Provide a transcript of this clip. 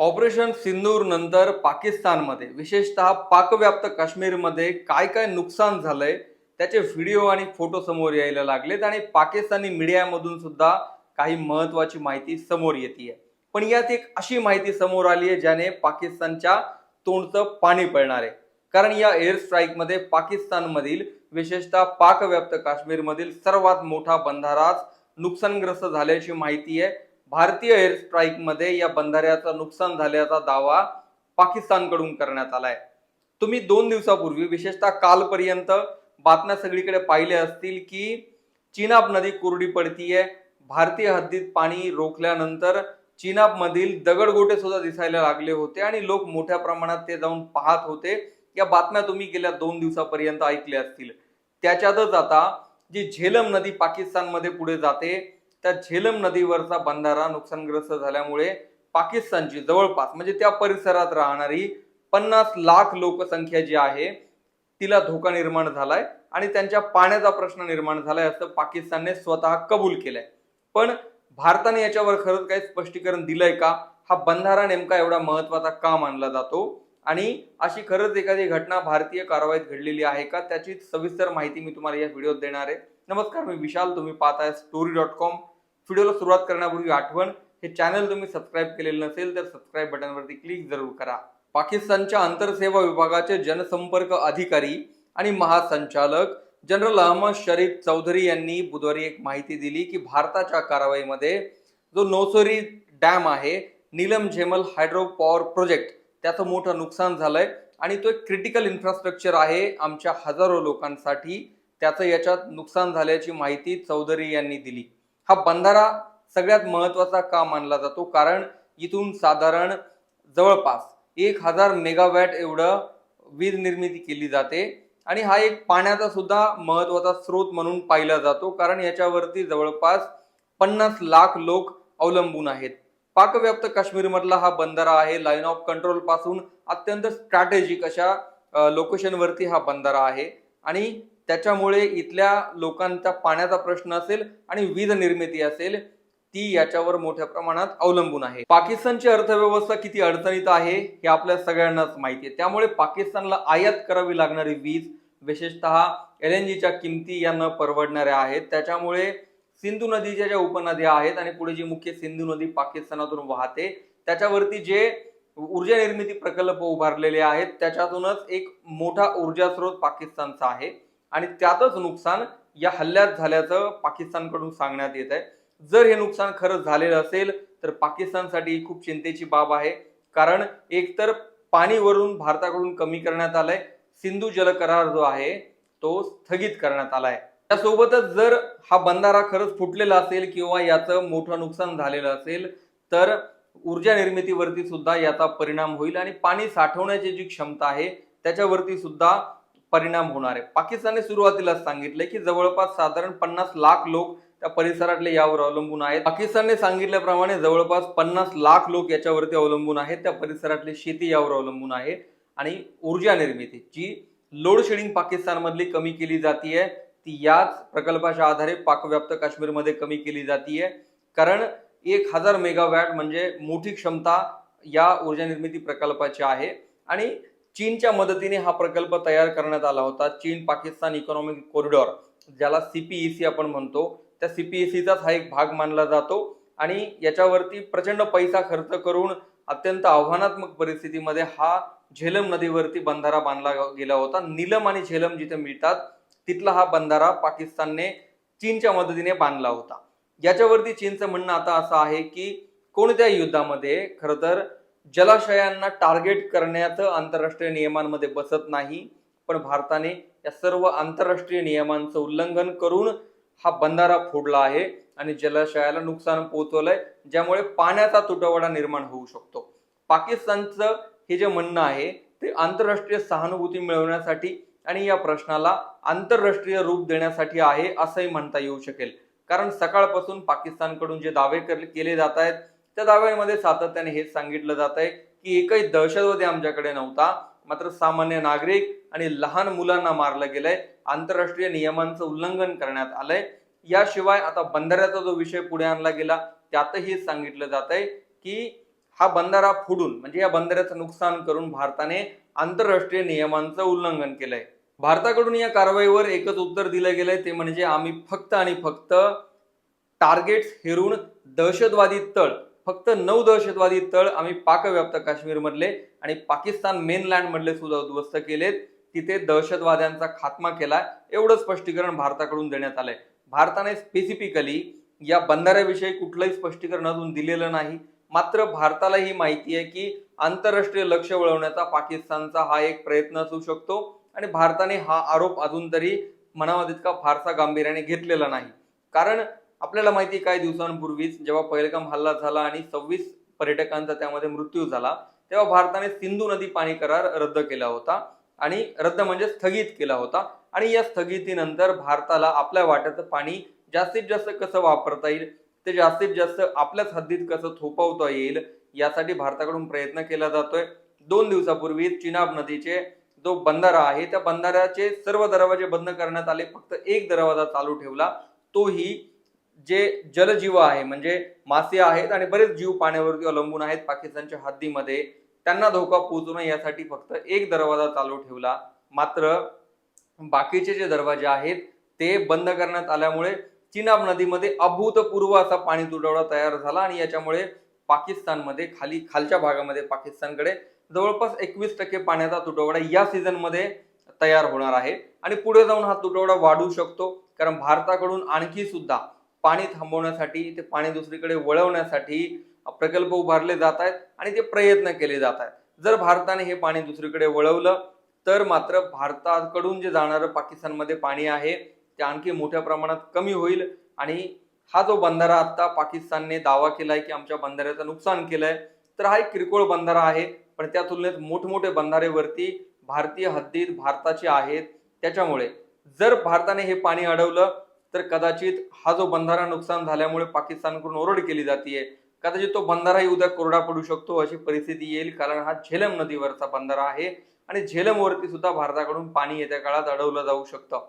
Operation सिंदूर नंतर पाकिस्तानमध्ये विशेषतः पाकव्याप्त काश्मीरमध्ये काय काय नुकसान झालंय त्याचे व्हिडिओ आणि फोटो समोर यायला लागलेत आणि पाकिस्तानी मीडियामधून सुद्धा काही महत्वाची माहिती समोर येते पण यात एक अशी माहिती समोर आली आहे ज्याने पाकिस्तानच्या तोंडचं पाणी पळणार आहे. कारण या एअर स्ट्राईकमध्ये पाकिस्तानमधील विशेषतः पाकव्याप्त काश्मीरमधील सर्वात मोठा बंधाराच नुकसानग्रस्त झाल्याची माहिती आहे. भारतीय एअर स्ट्राईकमध्ये या बंधाऱ्याचं नुकसान झाल्याचा दावा पाकिस्तानकडून करण्यात आलाय. तुम्ही दोन दिवसापूर्वी विशेषतः कालपर्यंत बातम्या सगळीकडे पाहिल्या असतील की चिनाब नदी कोरडी पडतीये भारतीय हद्दीत पाणी रोखल्यानंतर चिनाब मधील दगडगोटे सुद्धा दिसायला लागले होते आणि लोक मोठ्या प्रमाणात ते जाऊन पाहत होते. या बातम्या तुम्ही गेल्या दोन दिवसापर्यंत ऐकल्या असतील. त्याच्यातच आता जी झेलम नदी पाकिस्तानमध्ये पुढे जाते त्या झेलम नदीवरचा बंधारा नुकसानग्रस्त झाल्यामुळे पाकिस्तानची जवळपास म्हणजे त्या परिसरात राहणारी पन्नास लाख लोकसंख्या जी आहे तिला धोका निर्माण झालाय आणि त्यांच्या पाण्याचा प्रश्न निर्माण झालाय असं पाकिस्तानने स्वतः कबूल केलंय. पण भारताने याच्यावर खरंच काही स्पष्टीकरण दिलंय का? हा बंधारा नेमका एवढा महत्त्वाचा का मानला जातो? आणि अशी खरंच एखादी घटना भारतीय कारवाईत घडलेली आहे का? त्याची सविस्तर माहिती मी तुम्हाला या व्हिडिओत देणार आहे. नमस्कार मी विशाल. तुम्ही पाहताय स्टोरी डॉट कॉम व्हिडिओला सुरुवात करण्यापूर्वी आठवण हे चॅनल तुम्ही सबस्क्राईब केलेलं नसेल तर सबस्क्राईब बटनवरती क्लिक जरूर करा. पाकिस्तानच्या आंतरसेवा विभागाचे जनसंपर्क अधिकारी आणि महासंचालक जनरल अहमद शरीफ चौधरी यांनी बुधवारी एक माहिती दिली की भारताच्या कारवाईमध्ये जो नोसोरी डॅम आहे नीलम झेमल हायड्रो पॉवर प्रोजेक्ट त्याचं मोठं नुकसान झालंय. आणि तो एक क्रिटिकल इन्फ्रास्ट्रक्चर आहे आमच्या हजारो लोकांसाठी. त्याचं याच्यात नुकसान झाल्याची माहिती चौधरी यांनी दिली. हा बंधारा सगळ्यात महत्त्वाचा का मानला जातो? कारण इथून साधारण जवळपास एक हजार मेगावॅट एवढं वीज निर्मिती केली जाते. आणि हा एक पाण्याचा सुद्धा महत्त्वाचा स्रोत म्हणून पाहिला जातो. कारण याच्यावरती जवळपास पन्नास लाख लोक अवलंबून आहेत. पाकव्याप्त काश्मीरमधला हा बंधारा आहे. लाईन ऑफ कंट्रोलपासून अत्यंत स्ट्रॅटेजिक अशा लोकेशनवरती हा बंधारा आहे. आणि त्याच्यामुळे इथल्या लोकांचा पाण्याचा प्रश्न असेल आणि वीज निर्मिती असेल ती याच्यावर मोठ्या प्रमाणात अवलंबून आहे. पाकिस्तानची अर्थव्यवस्था किती अडचणीत आहे हे आपल्या सगळ्यांनाच माहिती आहे. त्यामुळे पाकिस्तानला आयात करावी लागणारी वीज विशेषतः एल एन जीच्या किमती या न परवडणाऱ्या आहेत. त्याच्यामुळे सिंधू नदीच्या ज्या उपनद्या आहेत आणि पुढे जी मुख्य सिंधू नदी पाकिस्तानातून वाहते त्याच्यावरती जे ऊर्जा निर्मिती प्रकल्प उभारलेले आहेत त्याच्यातूनच एक मोठा ऊर्जा स्रोत पाकिस्तानचा आहे. आणि त्यातच नुकसान या हल्ल्यात झाल्याचं पाकिस्तानकडून सांगण्यात येत आहे जर हे नुकसान खरंच झालेलं असेल तर पाकिस्तानसाठी ही खूप चिंतेची बाब आहे. कारण एकतर पाणीवरून भारताकडून कमी करण्यात आलंय सिंधू जल करार जो आहे तो स्थगित करण्यात आलाय. त्यासोबतच जर हा बंधारा खरंच फुटलेला असेल किंवा याचं मोठं नुकसान झालेलं असेल तर ऊर्जा निर्मितीवरती सुद्धा याचा परिणाम होईल आणि पाणी साठवण्याची जी क्षमता आहे त्याच्यावरती सुद्धा परिणाम होणार आहे. पाकिस्तानने सुरुवातीलाच सांगितलंय की जवळपास साधारण पन्नास लाख लोक त्या परिसरातले यावर अवलंबून आहेत. पाकिस्तानने सांगितल्याप्रमाणे जवळपास पन्नास लाख लोक याच्यावरती अवलंबून आहेत त्या परिसरातली शेती यावर अवलंबून आहे. आणि ऊर्जा निर्मिती जी लोड शेडिंग पाकिस्तानमधली कमी केली जाते ती याच प्रकल्पाच्या आधारे पाकव्याप्त काश्मीरमध्ये कमी केली जातीये. कारण एक हजार मेगावॅट म्हणजे मोठी क्षमता या ऊर्जा निर्मिती प्रकल्पाची आहे. आणि चीनच्या मदतीने हा प्रकल्प तयार करण्यात आला होता. चीन पाकिस्तान इकॉनॉमिक कॉरिडॉर ज्याला सीपीईसी आपण म्हणतो त्या सीपीईसीचाच हा एक भाग मानला जातो. आणि याच्यावरती प्रचंड पैसा खर्च करून अत्यंत आव्हानात्मक परिस्थितीमध्ये हा झेलम नदीवरती बंधारा बांधला गेला होता. नीलम आणि झेलम जिथे मिळतात तिथला हा बंधारा पाकिस्तानने चीनच्या मदतीने बांधला होता. याच्यावरती चीनचं म्हणणं आता असं आहे की कोणत्या युद्धामध्ये खर तर जलाशयांना टार्गेट करण्याचं आंतरराष्ट्रीय नियमांमध्ये बसत नाही पण भारताने या सर्व आंतरराष्ट्रीय नियमांचं उल्लंघन करून हा बंधारा फोडला आहे आणि जलाशयाला नुकसान पोहोचवलंय ज्यामुळे पाण्याचा तुटवडा निर्माण होऊ शकतो. पाकिस्तानचं हे जे म्हणणं आहे ते आंतरराष्ट्रीय सहानुभूती मिळवण्यासाठी आणि या प्रश्नाला आंतरराष्ट्रीय रूप देण्यासाठी आहे असंही म्हणता येऊ शकेल. कारण सकाळपासून पाकिस्तानकडून जे दावे केले जात आहेत त्या दाव्यांमध्ये सातत्याने हेच सांगितलं जात आहे की एकही दहशतवादी आमच्याकडे नव्हता मात्र सामान्य नागरिक आणि लहान मुलांना मारलं गेलंय आंतरराष्ट्रीय नियमांचं उल्लंघन करण्यात आलंय. याशिवाय आता बंधाऱ्याचा जो विषय पुढे आणला गेला त्यातही सांगितलं जात आहे की हा बंधारा फोडून म्हणजे या बंधाऱ्याचं नुकसान करून भारताने आंतरराष्ट्रीय नियमांचं उल्लंघन केलंय. भारताकडून या कारवाईवर एकच उत्तर दिलं गेलंय ते म्हणजे आम्ही फक्त आणि फक्त टार्गेट्स हेरून दहशतवादी तळ फक्त नऊ दहशतवादी तळ आम्ही पाकव्याप्त काश्मीरमधले आणि पाकिस्तान मेनलँड मधले सुद्धा उद्ध्वस्त केलेत. तिथे दहशतवाद्यांचा खात्मा केला एवढं स्पष्टीकरण भारताकडून देण्यात आलंय. भारताने स्पेसिफिकली या बंधाऱ्याविषयी कुठलंही स्पष्टीकरण अजून दिलेलं नाही. मात्र भारताला ही माहिती आहे की आंतरराष्ट्रीय लक्ष वळवण्याचा पाकिस्तानचा हा एक प्रयत्न असू शकतो आणि भारताने हा आरोप अजून तरी म्हणावा तितका फारसा गांभीर्याने घेतलेला नाही. कारण आपल्याला माहिती काही दिवसांपूर्वीच जेव्हा पहिलगाम हल्ला झाला आणि सव्वीस पर्यटकांचा त्यामध्ये मृत्यू झाला तेव्हा भारताने सिंधू नदी पाणी करार रद्द केला होता आणि रद्द म्हणजे स्थगित केला होता. आणि या स्थगितीनंतर भारताला आपल्या वाट्याचं पाणी जास्तीत जास्त कसं वापरता येईल ते जास्तीत जास्त आपल्याच हद्दीत कसं थोपवता येईल यासाठी भारताकडून प्रयत्न केला जातोय. दोन दिवसापूर्वी चिनाब नदीचे जो बंधारा आहे त्या बंधाऱ्याचे सर्व दरवाजे बंद करण्यात आले. फक्त एक दरवाजा चालू ठेवला. तोही जे जलजीव आहे म्हणजे मासे आहेत आणि बरेच जीव पाण्यावरती अवलंबून आहेत पाकिस्तानच्या हद्दीमध्ये त्यांना धोका पोहोचू नये यासाठी फक्त एक दरवाजा चालू ठेवला. मात्र बाकीचे जे दरवाजे आहेत ते बंद करण्यात आल्यामुळे चिनाब नदीमध्ये अभूतपूर्व असा पाणी तुटवडा तयार झाला आणि याच्यामुळे पाकिस्तानमध्ये खाली खालच्या भागामध्ये पाकिस्तानकडे जवळपास एकवीस टक्के पाण्याचा तुटवडा या सीझनमध्ये तयार होणार आहे. आणि पुढे जाऊन हा तुटवडा वाढू शकतो कारण भारताकडून आणखी सुद्धा पाणी थांबवण्यासाठी ते पाणी दुसरीकडे वळवण्यासाठी प्रकल्प उभारले जात आहेत आणि ते प्रयत्न केले जात आहेत. जर भारताने हे पाणी दुसरीकडे वळवलं तर मात्र भारताकडून जे जाणारं पाकिस्तानमध्ये पाणी आहे ते आणखी मोठ्या प्रमाणात कमी होईल. आणि हा जो बंधारा आता पाकिस्तानने दावा केलाय की आमच्या बंधाऱ्याचं नुकसान केलंय तर हा एक किरकोळ बंधारा आहे. पण त्या तुलनेत मोठमोठे बंधारेवरती भारतीय हद्दीत भारताचे आहेत. त्याच्यामुळे जर भारताने हे पाणी अडवलं तर कदाचित हा जो बंधारा नुकसान झाल्यामुळे पाकिस्तानकडून ओरड केली जाते कदाचित तो बंधाराही उद्या कोरडा पडू शकतो अशी परिस्थिती येईल कारण हा झेलम नदीवरचा बंधारा आहे. आणि झेलमवरती सुद्धा भारताकडून पाणी येत्या काळात अडवलं जाऊ शकतं.